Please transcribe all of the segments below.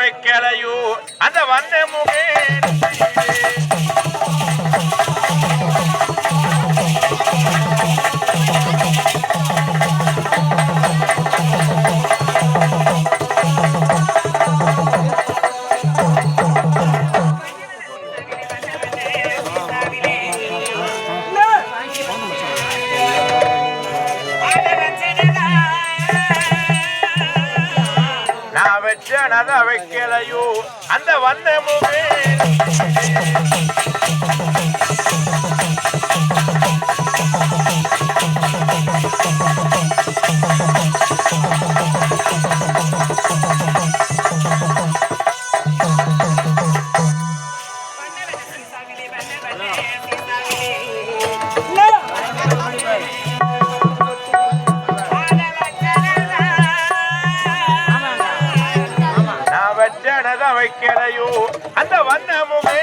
வைக்கலையோ அந்த வண்ண முகே அந்த வண்ணமுமே. கிளையோ அந்த வண்ணமுமே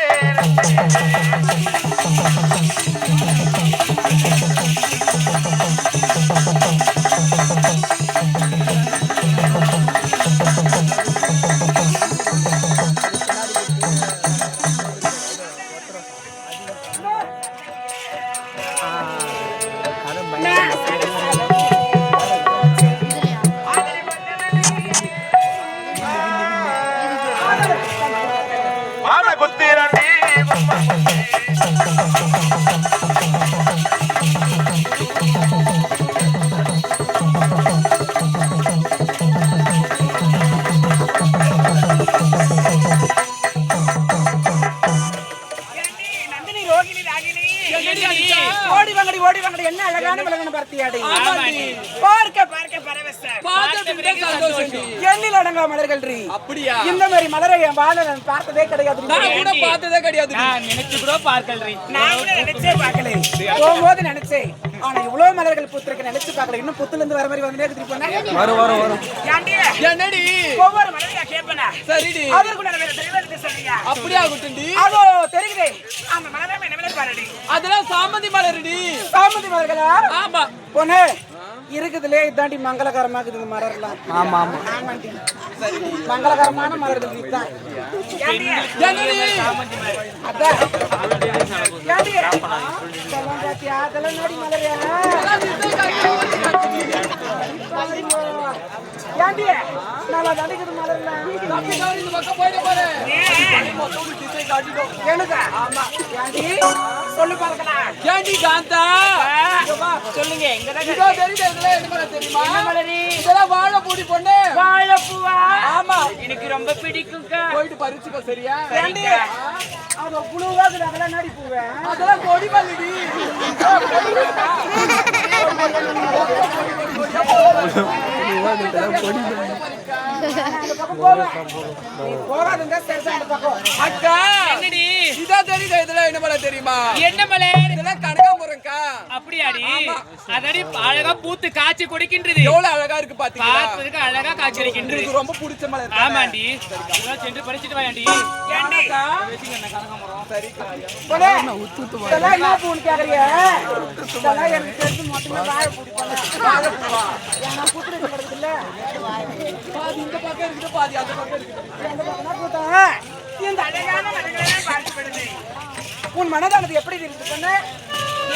மாலை புத்திரன் ஓடி வாங்கடி ஓடி வாங்கடி. என்ன அழகான விலகன பார்த்தியாடி. பார்க்க எண்ணில் அடங்கா மலர்கள் இந்த மாதிரி மலரை என் வாழ பார்த்ததே கிடையாது. கூட பார்த்ததே கிடையாது. நான் நினைச்சு கூட பார்க்கல நான் நினைச்சே நினைச்சேன். ஆனா இவ்வளவு மலர்கள் புத்திருக்கு நினைச்சு பார்க்கல. இன்னும் புத்துல இருந்து வர மாதிரி வந்து எடுத்துட்டு போனேன் வரும் வரும் வரும். என்னடி? ஒவ்வொரு மலரையா கேட்பேனா சரிடி. அதற்கு நான் வேற சொன்னீங்க அப்படியா குட்டுண்டி அதோ தெரியுதே. அந்த மலரை என்ன மலர் பாருடி? அதெல்லாம் சாமந்தி மலருடி. சாமந்தி மலர்களா? ஆமா. பொண்ணு இருக்குதுலே இதாண்டி மங்களகரமா இருக்குது இந்த மலர்லாம் ஆமா ஆமா ஆமாண்டி மங்களகரமான மலர்கள் இதுதான்? அதெல்லாம் நோடி மலரியா? ஏண்டி? நல்லா மலர்லாம். ஏண்டி? சொல்லு பார்க்கலாம். ஏண்டி காந்தா? சொல்லுங்க இதோ தெரியுது இதெல்லாம் என்ன தெரியுமா? மலரி? இதெல்லாம் வாழை பூடி பொண்ணு. வாழைப்பூவா? ஆமா. எனக்கு ரொம்ப பிடிக்கும்க்கா. போயிட்டு பறிச்சுக்கோ சரியா? ஏண்டி? அது புழுவா இருக்குது, அதெல்லாம் நடி பூவே. அதெல்லாம் கொடி மல்லிடி அந்த பக்கம் போவேன். நீ போகாதுங்க, சரிசா அந்த பக்கம். அக்கா என்னடி? இதான் தெரியுது? இதெல்லாம் என்ன மலர் தெரியுமா? என்ன மலர் இதெல்லாம் கனகாம்பரம்க்கா. அப்படியாடி? அதடி அழகா பூத்து காய்ச்சி கொடுக்கின்றது. எவ்வளவு அழகா இருக்கு பாத்தீங்களா? அழகா காய்ச்சி ரொம்ப பிடிச்ச மலர் ஆமாண்டி. இதெல்லாம் சென்று பறிச்சுட்டு வாயாண்டி ஏண்டிக்கா? பொண்ணு, இதெல்லாம் என்ன பூன்னு கேக்குறிய? இதெல்லாம் எனக்கு தெரிஞ்சு மொத்தமே வாழைப்பூ பொண்ணு. ஏன்னா புத்து வைக்க மாட்டேங்குதுல்ல? பாதி இந்த பக்கம் இருக்குது பாதி அந்த பக்கம் இருக்குது? இந்த அழகான. உன் மனதானது எப்படி இருக்கு?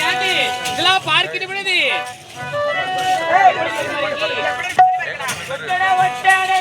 ஏண்டி இதெல்லாம் பார்க்கிட்டு விடுது? ஒட்டட ஒட்டட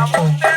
Tá amor.